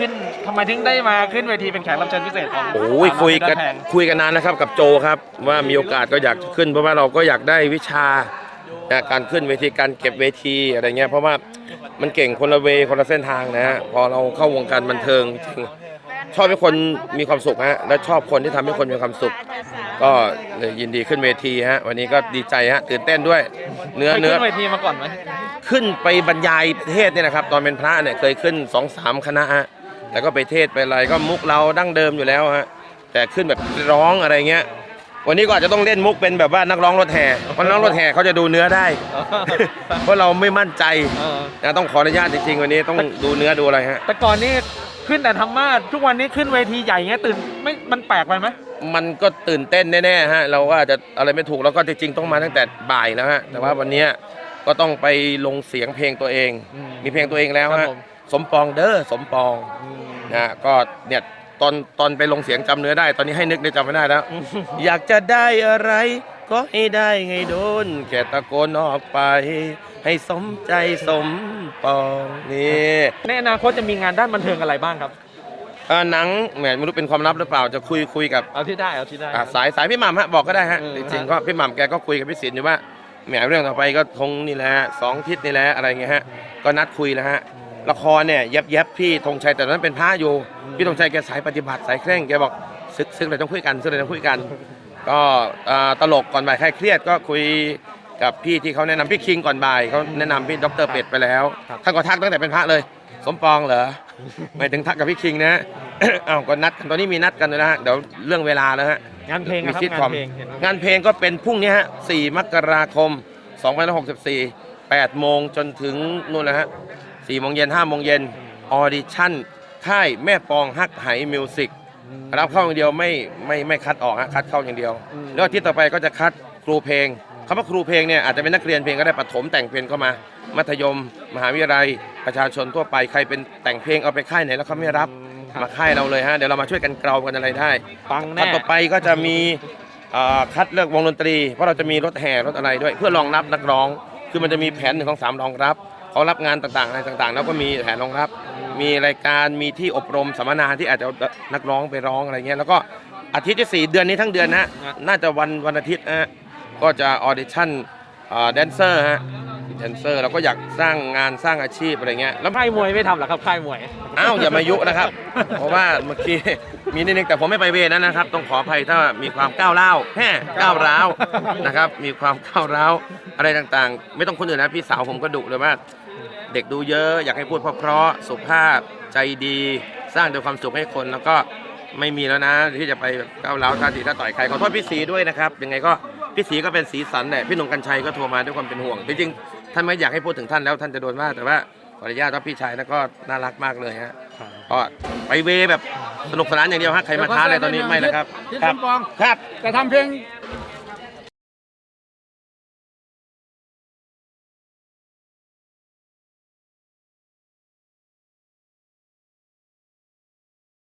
ขึ้นทำไมถึงได้มาขึ้นเวทีเป็นแขกรับเชิญพิเศษของโอ้ยคุยกันแพงคุยกันนานนะครับกับโจครับ ว่ามีโอกาสก็อยากจะขึ้น เพราะว่าเราก็อยากได้วิชานะการขึ้นเวทีการเก็บเวทีอะไรเงี้ยเพราะว่ามันเก่งคนละเวคนละเส้นทางนะฮะพอเราเข้าวงการบันเทิงจริงชอบให้คนมีความสุขฮะและชอบคนที่ทำให้คนมีความสุข ก็เลยยินดีขึ้นเวทีฮะวันนี้ก็ดีใจฮะตื่นเต้นด้วย เนื้อเคยเนื้อขึ้นเวทีมาก่อนไหมขึ้นไปบรรยายเทศน์เนี่ยนะครับ ตอนเป็นพระเนี่ยเคยขึ้นสองสามคณะฮะ แต่ก็ไปเทศน์ไปอะไรก็มุกเราดั้งเดิมอยู่แล้วฮะแต่ขึ้นแบบร้องอะไรเงี้ย วันนี้ก็อาจจะต้องเล่นมุกเป็นแบบว่านักร้องรถแห่เพราะนักร้องรถแห่เขาจะดูเนื้อได้ เพราะเราไม่มั่นใจเออ นะต้องขออนุญาตจริงๆวันนี้ต้องดูเนื้อดูอะไรฮะ แต่ก่อนนี่ขึ้นแต่ธรรมาสทุกวันนี้ขึ้นเวทีใหญ่เงี้ยตื่นไม่มันแปลกไปไหม มันก็ตื่นเต้นแน่ๆฮะเราก็อาจจะอะไรไม่ถูกแล้วก็จริงๆต้องมาตั้งแต่บ่ายแล้วฮะแต่ว่าวันเนี้ยก็ต้องไปลงเสียงเพลงตัวเองมีเพลงตัวเองแล้วครัฮะบผม สมปองเด้อสมปอง นะก็เนี่ยตอนตอนไปลงเสียงจำเนื้อได้ ตอนนี้ให้นึกได้จำไม่ได้แล้ว อยากจะได้อะไร ก็ให้ได้ไงโดนแค่ตะโกนออกไป ให้สมใจสมปองนี่ ในอนาคตจะมีงานด้านบันเทิงอะไรบ้างครับ เอ่อหนังแหมไม่รู้เป็นความลับหรือเปล่าจะคุยคุยกับเอาที่ได้เอาที่ได้อะสายสายพี่หม่ำฮะบอกก็ได้ฮะเออจริงๆก็พี่หม่ำแกก็คุยกับพี่ศิลป์อยู่ว่าแหมเรื่องต่อไปก็คงนี่แหละสองทิศนี่แหละอะไรเงี้ยฮะก็นัดคุยแล้วฮะ ละครเนี่ยยับยับพี่ธงชัยแต่ตอนนั้นเป็นพระอยู่ พี่ธงชัยแกสายปฏิบัติสายเคร่งแกบอกซึกซึกเลยต้องคุยกันซึกเลยต้องคุยกัน ก็อ่าตลกก่อนบ่ายใครเครียดก็คุยกับพี่ที่เขาแนะนำพี่คิงก่อนบ่ายเขาแนะนำพี่ดรเป็ดไปแล้วท่านก็ทักตั้งแต่เป็นพระเลย สมปองเหรอหมายถึงทักกับพี่คิงนะอ้าวก็นัดกันตอนนี้มีนัดกันเลยนะฮะเดี๋ยวเรื่องเวลาแล้วฮะงานเพลงมีนะครับซิทงาคอมนเพลงเห็นไหมงานเพลงก็เป็นพรุ่งนี้ฮะ4มกราคม2564 8โมงจนถึงนู่นนะฮะ 4โมงเย็น5โมงเย็นออดิชั่นค่ายแม่ปองฮักไหมิวสิกรับเข้าอย่างเดียวไม่ไม่ไม่คัดออกฮะคัดเข้าอย่างเดียว แล้วอาทิตย์ต่อไปก็จะคัดครูเพลงคำว่าครูเพลงเนี่ยอาจจะเป็นนักเรียนเพลงก็ได้ประถมแต่งเพลงก็มา มัธยม มหาวิทยาลัยประชาชนทั่วไปใครเป็นแต่งเพลงเอาไปค่ายไหนแล้วเขาไม่รับมาค่ายเราเลยฮะเดี๋ยวเรามาช่วยกันเกลากันอะไรได้ปังคัแน่ดต่อไปก็จะมีเอ่อคัดเลือกวงดนตรี เพราะเราจะมีรถแห่รถอะไรด้วย เพื่อรองรับนักร้อง คือมันจะมีแผนหนึ่งของสามรองรับ เขารับงานต่างๆอะไรต่างๆ แล้วก็มีแผนรองรับ มีรายการมีที่อบรมสัมมนาที่อาจจะเอานักร้องไปร้องอะไรเงี้ยแล้วก็อาทิตย์ที่สี่เดือนนี้ทั้งเดือนนะฮะน่าจะวันวันอาทิตย์นะฮะก็จะออเดชั่นแดนเซอร์ฮะ แดนเซอร์เราก็อยากสร้างงานสร้างอาชีพอะไรเงี้ยแล้วค่ายมวยไม่ทำเหรอครับค่ายมวย อ้าวอย่ามายุนะครับ เพราะว่าเมื่อกี้มีนิดนึงแต่ผมไม่ไปเวรนั้นนะครับ ต้องขออภัยถ้ามีความก้าวร้าวแฮ่ก้าวร้าวนะครับ มีความก้าวร้าวอะไรต่างๆ ไม่ต้องคนอื่นนะพี่สาวผมก็ดุเลยว่า เด็กดูเยอะอยากให้พูดเพราะๆสุภาพใจดี สร้างแต่ความสุขให้คนแล้วก็ไม่มีแล้วนะที่จะไปแบบก้าวร้าวท่าทีท่าต่อยใครขอโทษพี่สีด้วยนะครับยังไงก็พี่สีก็เป็นสีสันแหละพี่หนุ่มกัญชัยก็โทรมาด้วยความเป็นห่วงจริงๆ ท่านไม่อยากให้พูดถึงท่านแล้วท่านจะโดนว่าแต่ว่าขออนุญาตว่าพี่ชายนะก็น่ารักมากเลยฮะก็ไปเวแบบสนุกสนานอย่างเดียวฮะใครมาท้าอะไรตอนนี้ไม่นะครับพี่คสรับมปองครับจะทำเพลง